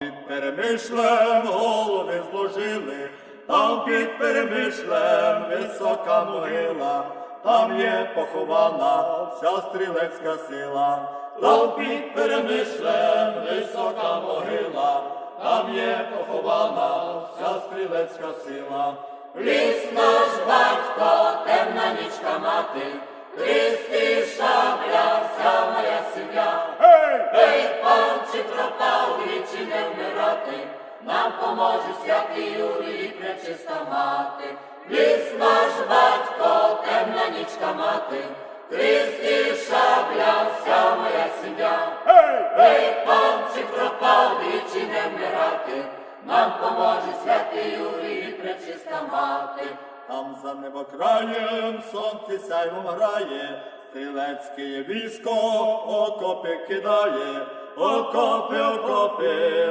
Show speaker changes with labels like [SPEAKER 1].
[SPEAKER 1] Під перемишлем голови зложили, там під перемишлем висока могила, там є похована вся стрілецька сила, там під перемишлем висока могила, там є похована вся стрілецька сила.
[SPEAKER 2] Ліс наш батько, темна нічка мати, Христі нам поможе святий Юрій пречиста мати. Ліс наш батько, темна нічка мати, Христі шабля, вся моя сім'я. Ей, пан, чи пропав, двічі не вмирати, нам поможе святий Юрій пречиста мати.
[SPEAKER 1] Там за небокраєм сонце сяйвом грає, стрілецьке військо окопи кидає, окопи, окопи,